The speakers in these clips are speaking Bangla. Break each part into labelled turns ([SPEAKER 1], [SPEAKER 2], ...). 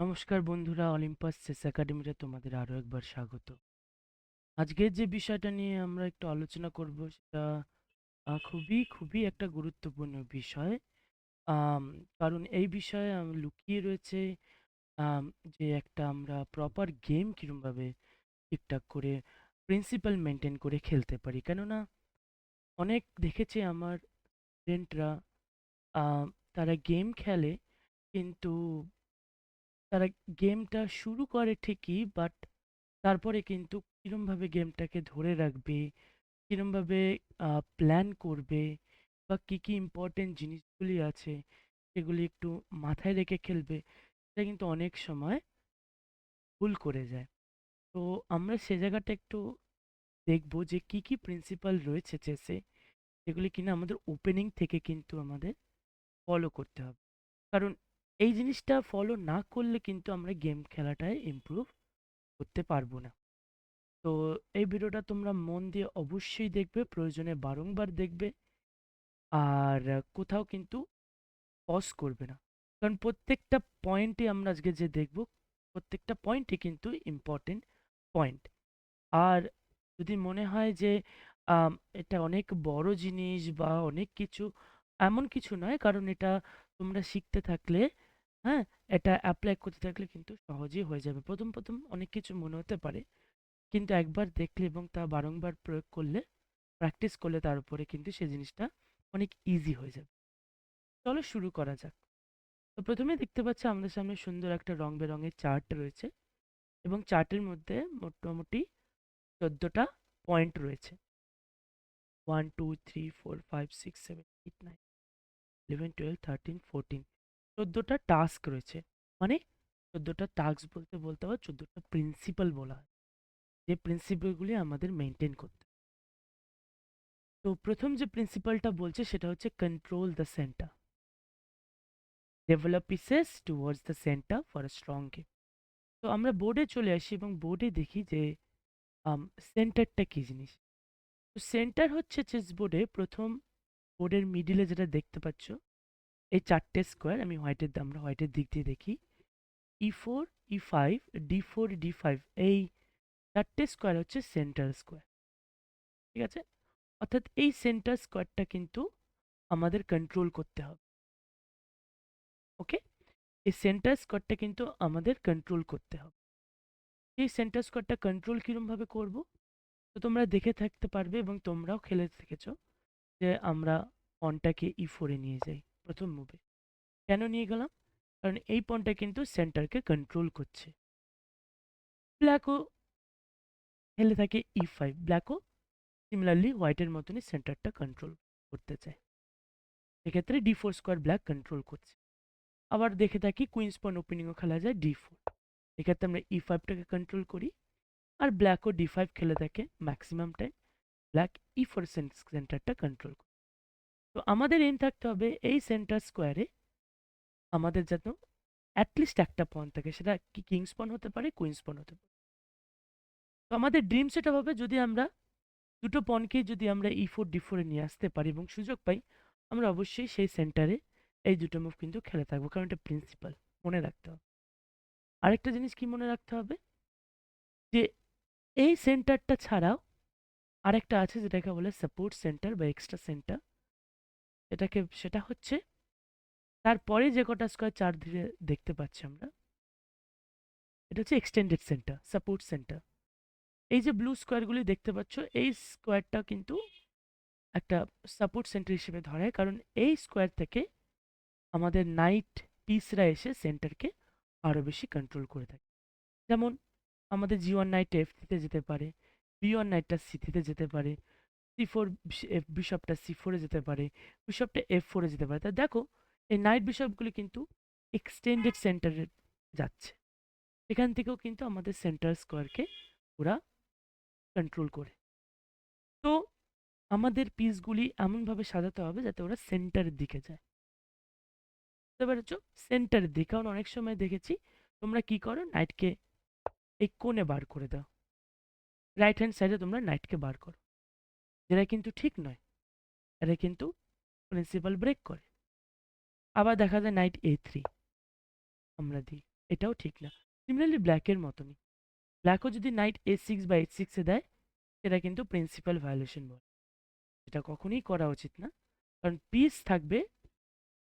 [SPEAKER 1] নমস্কার বন্ধুরা অলিম্পাস চেস একাডেমিতে তোমাদের আরও একবার স্বাগত। আজকের যে বিষয়টা নিয়ে আমরা একটু আলোচনা করব সেটা খুবই খুবই একটা গুরুত্বপূর্ণ বিষয়। কারণ এই বিষয়ে লুকিয়ে রয়েছে যে একটা আমরা প্রপার গেম কিরমভাবে ঠিকঠাক করে প্রিন্সিপাল মেনটেন করে খেলতে পারি। কেননা, অনেক দেখেছি আমার স্টুডেন্টরা তারা গেম খেলে কিন্তু তারা গেমটা শুরু করে ঠিকই, বাট তারপরে কিন্তু কীরমভাবে গেমটাকে ধরে রাখবে, কীরমভাবে প্ল্যান করবে বা কী কী ইম্পর্টেন্ট জিনিসগুলি আছে সেগুলি একটু মাথায় রেখে খেলবে, সেটা কিন্তু অনেক সময় ভুল করে যায়। তো আমরা সে জায়গাটা একটু দেখব যে কি কি প্রিন্সিপাল রয়েছে চেসে সেগুলি কিনা আমাদের ওপেনিং থেকে কিন্তু আমাদের ফলো করতে হবে। কারণ এই জিনিসটা ফলো না করলে কিন্তু আমরা গেম খেলাটায় ইমপ্রুভ করতে পারব না। তো এই ভিডিওটা তোমরা মন দিয়ে অবশ্যই দেখবে, প্রয়োজনে বারংবার দেখবে আর কোথাও কিন্তু পজ করবে না। কারণ প্রত্যেকটা পয়েন্টে আমরা আজকে যে দেখব, প্রত্যেকটা পয়েন্টই কিন্তু ইম্পর্টেন্ট পয়েন্ট আর যদি মনে হয় যে এটা অনেক বড় জিনিস বা অনেক কিছু, এমন কিছু নয়, কারণ এটা তোমরা শিখতে থাকলে হ্যাঁ? এটা অ্যাপ্লাই করতে থাকলে কিন্তু সহজেই হয়ে যাবে। প্রথম প্রথম অনেক কিছু মনে হতে পারে, কিন্তু একবার দেখলে এবং তা বারংবার প্রয়োগ করলে প্র্যাকটিস করলে তার উপরে কিন্তু সেই জিনিসটা অনেক ইজি হয়ে যাবে। চলো শুরু করা যাক। তো প্রথমে দেখতে পাচ্ছি আমাদের সামনে সুন্দর একটা রং বেরঙের চার্ট রয়েছে এবং চার্টের মধ্যে মোটামুটি চোদ্দোটা পয়েন্ট রয়েছে। One two three four five six seven eight nine eleven twelve thirteen fourteen চোদ্দোটা টাস্ক রয়েছে। মানে চোদ্দোটা টাস্ক বলতে বলতে আবার চোদ্দোটা প্রিন্সিপাল বলা হয়। যে প্রিন্সিপালগুলি আমাদের মেনটেন করতে তো প্রথম যে প্রিন্সিপালটা বলছে সেটা হচ্ছে control the centre develop pieces towards the centre for a strong game তো আমরা বোর্ডে চলে আসি এবং বোর্ডে দেখি যে সেন্টারটা কী জিনিস? তো সেন্টার হচ্ছে চেস বোর্ডে প্রথম বোর্ডের মিডিলে যেটা দেখতে পাচ্ছ এই চারটে স্কোয়ার আমি হোয়াইটের আমরা হোয়াইটের দিক দিয়ে দেখি। E four e five d four d five এই চারটে স্কোয়ার হচ্ছে সেন্টার স্কোয়ার ঠিক আছে? অর্থাৎ এই সেন্টার স্কোয়ারটা কিন্তু আমাদের কন্ট্রোল করতে হবে। ওকে এই সেন্টার স্কোয়ারটা কিন্তু আমাদের কন্ট্রোল করতে হবে। এই সেন্টার স্কোয়ারটা কন্ট্রোল কীরমভাবে করব? তো তোমরা দেখে থাকতে পারবে এবং তোমরাও খেলে দেখেছ যে আমরা পনটাকে ই ফোরে নিয়ে যাই। প্রথম মুভে কেন নিয়ে গেলাম? কারণ এই পনটা কিন্তু সেন্টারকে কন্ট্রোল করছে। ব্ল্যাকও খেলে থাকে ই ফাইভ ব্ল্যাকও সিমিলারলি হোয়াইটের মতনই সেন্টারটা কন্ট্রোল করতে চায়। এক্ষেত্রে d four square black control করছে। আবার দেখে থাকি কুইন্স পন ওপেনিংও খেলা যায় ডি ফোর এক্ষেত্রে আমরা ই ফাইভটাকে কন্ট্রোল করি। আর ব্ল্যাকও ডি ফাইভ খেলে থাকে maximum time black e four সেন্টারটা কন্ট্রোল করে তো আমাদের এম থাকতে হবে এই সেন্টার স্কোয়ারে আমাদের যেন অ্যাটলিস্ট একটা পয়েন্ট থাকে। সেটা কি কিংস পন হতে পারে কুইন্স পন হতে পারে। তো আমাদের ড্রিম সেটা হবে যদি আমরা দুটো পনকেই যদি আমরা ই ফোর ডি ফোরে নিয়ে আসতে পারি এবং সুযোগ পাই, আমরা অবশ্যই সেই সেন্টারে এই দুটো মুভ কিন্তু খেলে থাকব। কারণ এটা প্রিন্সিপাল মনে রাখতে হবে। আরেকটা জিনিস কি মনে রাখতে হবে? যে এই সেন্টারটা ছাড়াও আরেকটা আছে যেটাকে বলে সাপোর্ট সেন্টার বা এক্সট্রা সেন্টার এটাকে, সেটা হচ্ছে তারপরে যে কটা স্কোয়ার চার ধীরে দেখতে পাচ্ছি আমরা, এটা হচ্ছে এক্সটেন্ডেড সেন্টার সাপোর্ট সেন্টার এই যে ব্লু স্কোয়ারগুলি দেখতে পাচ্ছ, এই স্কোয়ারটা কিন্তু একটা সাপোর্ট সেন্টার হিসেবে ধরা, কারণ এই স্কোয়ার থেকে আমাদের নাইট পিসরা এসে সেন্টারকে আরও বেশি কন্ট্রোল করে থাকে। যেমন আমাদের জি ওয়ান নাইট এফ থ্রিতে যেতে পারে বি ওয়ান নাইটটা সি থ্রিতে যেতে পারে সি ফোর বিশপটা সি ফোরে যেতে পারে বিশপটা এফ ফোরে যেতে পারে। তা দেখো, এই নাইট বিশপগুলি কিন্তু এক্সটেন্ডেড সেন্টারে যাচ্ছে। এখান থেকেও কিন্তু আমাদের সেন্টার স্কোয়ারকে ওরা কন্ট্রোল করে। তো আমাদের পিসগুলি এমনভাবে সাজাতে হবে যাতে ওরা সেন্টারের দিকে যায়। বুঝতে পেরেছ? সেন্টারের দিকে। কারণ অনেক সময় দেখেছি, তোমরা কি করো? নাইটকে এই কোণে বার করে দাও। রাইট হ্যান্ড সাইডে তোমরা নাইটকে বার করো। যেটা কিন্তু ঠিক নয়। এটা কিন্তু প্রিন্সিপাল ব্রেক করে। আবার দেখা যায় নাইট এ থ্রি আমরা দিই। এটাও ঠিক না। সিমিলারলি ব্ল্যাকের মতনই। ব্ল্যাকও যদি নাইট এ সিক্স বা এইচ সিক্সে দেয়, সেটা কিন্তু প্রিন্সিপাল ভায়োলেশন বলে। এটা কখনোই করা উচিত না। কারণ পিস থাকবে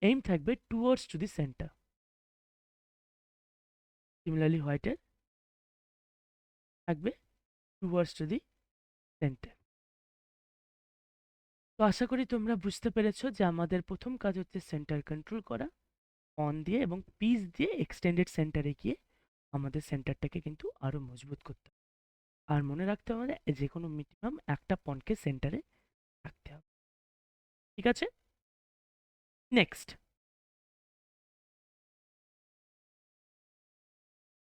[SPEAKER 1] এইম থাকবে towards to the centre similarly হোয়াইটের থাকবে টুয়ার্ডস টু দি সেন্টার তো আশা করি তোমরা বুঝতে পেরেছ যে আমাদের প্রথম কাজ হচ্ছে সেন্টার কন্ট্রোল করা অন দিয়ে এবং পিস দিয়ে এক্সটেন্ডেড সেন্টারে গিয়ে আমাদের সেন্টারটাকে কিন্তু আরও মজবুত করতে হবে। আর মনে রাখতে হবে যে কোনো মিনিমাম একটা পয়েন্টকে সেন্টারে রাখতে হবে। ঠিক আছে? নেক্সট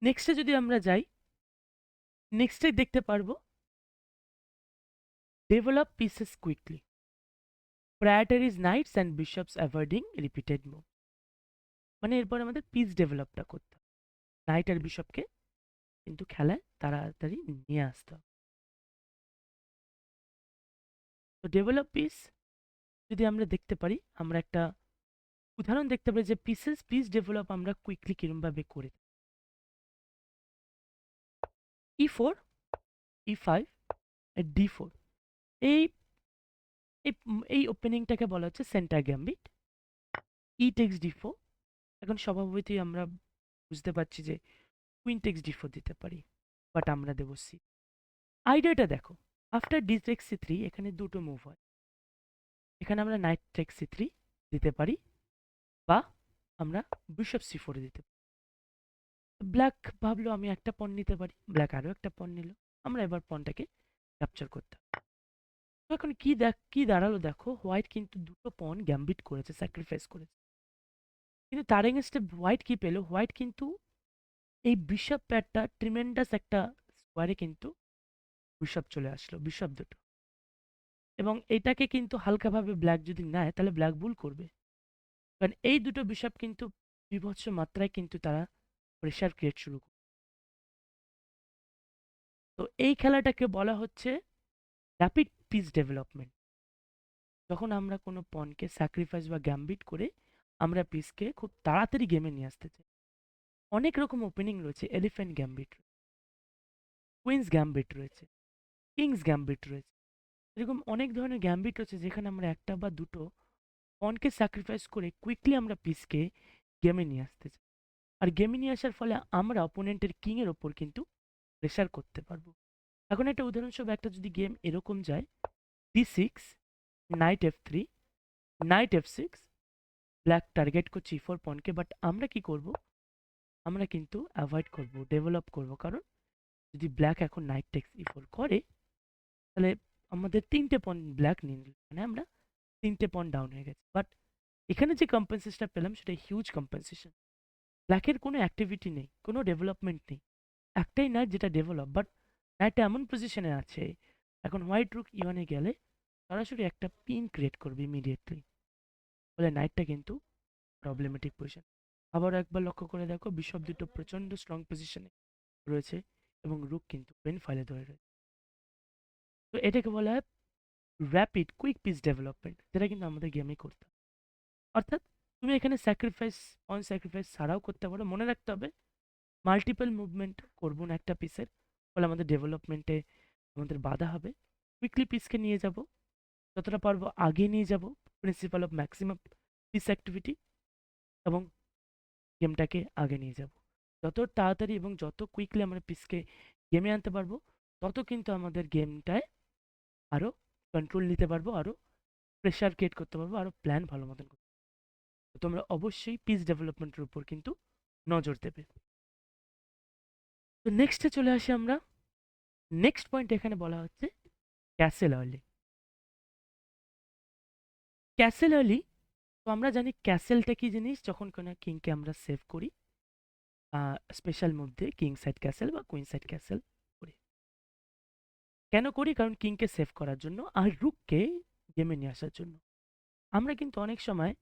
[SPEAKER 1] নেক্সটে যদি আমরা যাই নেক্সটে দেখতে পারব develop pieces quickly prioritise knights and bishops avoiding repeated move মানে এরপর আমাদের পিস ডেভেলপটা করতে নাইট আর বিশপকে কিন্তু খেলায় তাড়াতাড়ি নিয়ে আসতে হবে। তো ডেভেলপ পিস যদি আমরা দেখতে পারি, আমরা একটা উদাহরণ দেখতে পারি যে পিসেস পিস ডেভেলপ আমরা কুইকলি কিরমভাবে করে e four e five d four এই এই এই ওপেনিংটাকে বলা হচ্ছে centre gambit e takes d four এখন স্বভাবতই আমরা বুঝতে পারছি যে কুইন টেক্স ডি ফোর দিতে পারি বাট আমরা দেবো সি আইডিয়াটা দেখো after d takes c three এখানে দুটো মুভ হয়। এখানে আমরা নাইট টেক্স সি থ্রি দিতে পারি, বা আমরা বিশপ সি ফোরে দিতে পারি। ব্ল্যাক ভাবলো আমি একটা পণ নিতে পারি ব্ল্যাক আরও একটা পণ নিল, আমরা এবার পণটাকে ক্যাপচার করতে তো এখন কি দেখ, কি দাঁড়াল দেখো? হোয়াইট কিন্তু দুটো পণ গ্যাম্বিট করেছে স্যাক্রিফাইস করেছে। কিন্তু তার এগেনস্টে হোয়াইট কি পেল? হোয়াইট কিন্তু এই বিশপ প্যাডটা ট্রিমেন্ডাস একটা স্কোয়ারে কিন্তু বিশপ চলে আসলো বিশপ দুটো। এবং এটাকে কিন্তু হালকাভাবে ব্ল্যাক যদি নেয়, তাহলে ব্ল্যাক ভুল করবে। কারণ এই দুটো বিশপ কিন্তু বিভৎস মাত্রায় কিন্তু তারা প্রেশার ক্রিয়েট শুরু করে। তো এই খেলাটাকে বলা হচ্ছে র্যাপিড পিস ডেভেলপমেন্ট যখন আমরা কোনো পনকে স্যাক্রিফাইস বা গ্যাম্বিট করে আমরা পিসকে খুব তাড়াতাড়ি গেমে নিয়ে আসতে চাই। অনেক রকম ওপেনিং রয়েছে এলিফ্যান্ট গ্যাম্বিট কুইন্স গ্যাম্বিট রয়েছে কিংস গ্যাম্বিট রয়েছে। এরকম অনেক ধরনের গ্যাম্বিট রয়েছে যেখানে আমরা একটা বা দুটো পনকে স্যাক্রিফাইস করে কুইকলি আমরা পিসকে গেমে নিয়ে আসতে চাই। আর গেমে নিয়ে আসার ফলে আমরা অপোনেন্টের কিংয়ের ওপর কিন্তু প্রেশার করতে পারব। এখন একটা উদাহরণস্বরূপ, একটা যদি গেম এরকম যায় d six knight f three knight f six black target করছি ফোর পয়েন্টকে বাট আমরা কি করব? আমরা কিন্তু অ্যাভয়েড করব ডেভেলপ করব, কারণ যদি ব্ল্যাক এখন নাইট টেক্স ই ফোর করে, তাহলে আমাদের তিনটে পয়েন্ট ব্ল্যাক নিয়ে মানে আমরা তিনটে পয়েন্ট ডাউন হয়ে গেছে। বাট এখানে যে কম্পেনসেশনটা পেলাম, সেটা হিউজ কম্পেনসেশন ব্ল্যাকের কোনো অ্যাক্টিভিটি নেই, কোনো ডেভেলপমেন্ট নেই। একটাই নাইট যেটা ডেভেলপ বাট নাইটটা এমন পজিশনে আছে, এখন হোয়াইট রুক ইওয়ানে গেলে সরাসরি একটা পিন ক্রিয়েট করবে ইমিডিয়েটলি ফলে নাইটটা কিন্তু প্রবলেমেটিক পজিশন আবার একবার লক্ষ্য করে দেখো বিশপ দুটো প্রচণ্ড স্ট্রং পজিশনে রয়েছে এবং রুক কিন্তু পেন ফাইলে ধরে রয়েছে। তো এটাকে বলা হয় র্যাপিড কুইক পিস ডেভেলপমেন্ট যেটা কিন্তু আমাদের গেমে করতে অর্থাৎ তুমি এখানে স্যাক্রিফাইস অন স্যাক্রিফাইস ছাড়াও করতে পারো, মনে রাখতে হবে মাল্টিপল মুভমেন্ট করব না একটা পিসের ফলে আমাদের ডেভেলপমেন্টে আমাদের বাধা হবে। কুইকলি পিসকে নিয়ে যাব। যতটা পারব আগে নিয়ে যাব। Principle of maximum piece activity এবং গেমটাকে আগে নিয়ে যাব। যত তাড়াতাড়ি এবং যত কুইকলি আমরা পিসকে গেমে আনতে পারব, তত কিন্তু আমাদের গেমটায় আরও কন্ট্রোল নিতে পারব আরও প্রেশার ক্রিয়েট করতে পারব আরও প্ল্যান ভালো মতন করতে তো তোমরা অবশ্যই পিস ডেভেলপমেন্টের উপর কিন্তু নজর দেবে। তো নেক্সটে চলে আসি আমরা। নেক্সট পয়েন্ট এখানে বলা হচ্ছে ক্যাসেল আর্লি ক্যাসেল আর্লি তো আমরা জানি ক্যাসেলটা কি জিনিস? যখন কোনো কিংকে আমরা সেভ করি স্পেশাল মধ্যে কিং সাইড ক্যাসেল বা কুইন সাইড ক্যাসেল করি। কেন করি? কারণ কিংকে সেভ করার জন্য আর রুককে গেমে নিয়ে আসার জন্য। আমরা কিন্তু অনেক সময়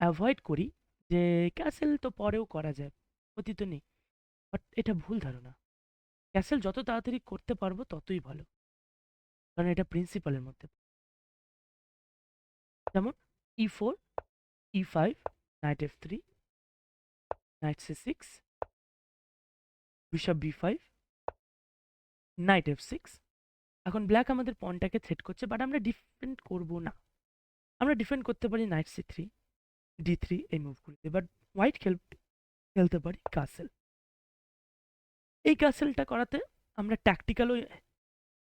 [SPEAKER 1] অ্যাভয়েড করি যে ক্যাসেল তো পরেও করা যায়, অতীত নেই। বাট এটা ভুল ধারণা। ক্যাসেল যত তাড়াতাড়ি করতে পারব ততই ভালো। কারণ এটা প্রিন্সিপালের মধ্যে। যেমন E four E five knight F three knight C six bishop B five knight F six এখন ব্ল্যাক আমাদের পয়েন্টটাকে থ্রেট করছে বাট আমরা ডিফেন্ড করব না। আমরা ডিফেন্ড করতে পারি knight c three d three এই মুভগুলিতে বাট হোয়াইট খেল, খেলতে পারি কাসেল এই কাসেলটা করাতে আমরা ট্যাকটিক্যালও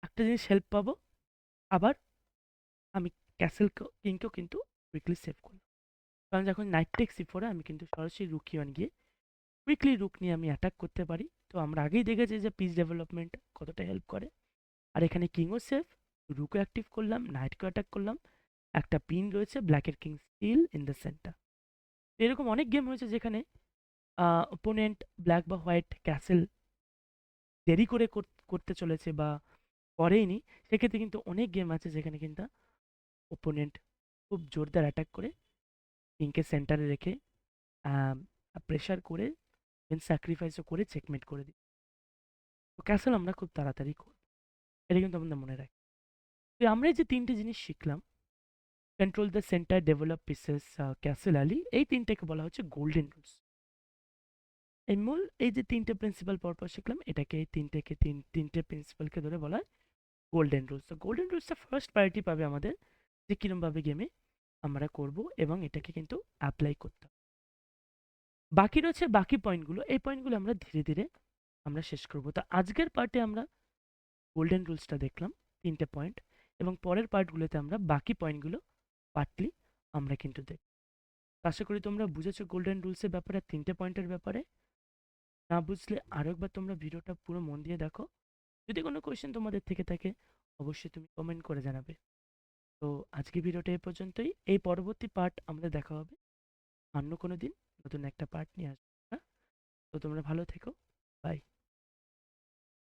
[SPEAKER 1] একটা জিনিস হেল্প পাবো। আবার আমি ক্যাসেল কিংকেও কিন্তু উইকলি সেভ করলাম। কারণ যখন নাইট টেক সি ফোরে আমি কিন্তু সরাসরি রুকি ওয়ান গিয়ে উইকলি রুক নিয়ে আমি অ্যাটাক করতে পারি। তো আমরা আগেই দেখেছি যে পিস ডেভেলপমেন্ট কতটা হেল্প করে। আর এখানে কিংও সেফ রুকও অ্যাক্টিভ করলাম নাইটকেও অ্যাটাক করলাম। একটা পিন রয়েছে ব্ল্যাকের king still in the centre এরকম অনেক গেম হয়েছে যেখানে ওপোনেন্ট ব্ল্যাক বা হোয়াইট ক্যাসেল দেরি করে করতে চলেছে বা করেইনি, সেক্ষেত্রে কিন্তু অনেক গেম আছে যেখানে কিন্তু ওপোনেন্ট খুব জোরদার অ্যাটাক করে কিংকে সেন্টারে রেখে প্রেশার করে দেন স্যাক্রিফাইসও করে চেকমেট করে দিই তো ক্যাসেল আমরা খুব তাড়াতাড়ি করব এটা কিন্তু আমাদের মনে রাখি তো আমরা যে তিনটে জিনিস শিখলাম control the centre develop pieces castle early এই তিনটাকে বলা হচ্ছে গোল্ডেন রুলস এই মূল, এই যে তিনটে প্রিন্সিপাল পরপর শিখলাম এটাকে এই তিনটেকে তিন, তিনটে প্রিন্সিপালকে ধরে বলা হয় গোল্ডেন রুলস তো গোল্ডেন রুলসটা ফার্স্ট প্রায়োরিটি পাবে আমাদের যে কীরমভাবে গেমে আমরা করব এবং এটাকে কিন্তু অ্যাপ্লাই করতে বাকি রয়েছে বাকি পয়েন্টগুলো এই পয়েন্টগুলো আমরা ধীরে ধীরে আমরা শেষ করব। তো আজকের পার্টে আমরা গোল্ডেন রুলসটা দেখলাম, তিনটে পয়েন্ট এবং পরের পার্টগুলোতে আমরা বাকি পয়েন্টগুলো পার্টলি আমরা কিন্তু দেখ আশা করি তোমরা বুঝেছ গোল্ডেন রুলসের ব্যাপারে, তিনটে পয়েন্টের ব্যাপারে। না বুঝলে আরেকবার তোমরা ভিডিওটা পুরো মন দিয়ে দেখো। যদি কোনো কোয়েশ্চেন তোমাদের থেকে থাকে, অবশ্যই তুমি কমেন্ট করে জানাবে। তো আজকে ভিডিওটা এ পর্যন্তই। এই পরবর্তী পার্ট আমাদের দেখা হবে। অন্য কোনো দিন নতুন একটা পার্ট নিয়ে আসব হ্যাঁ? তো তোমরা ভালো থেকো। বাই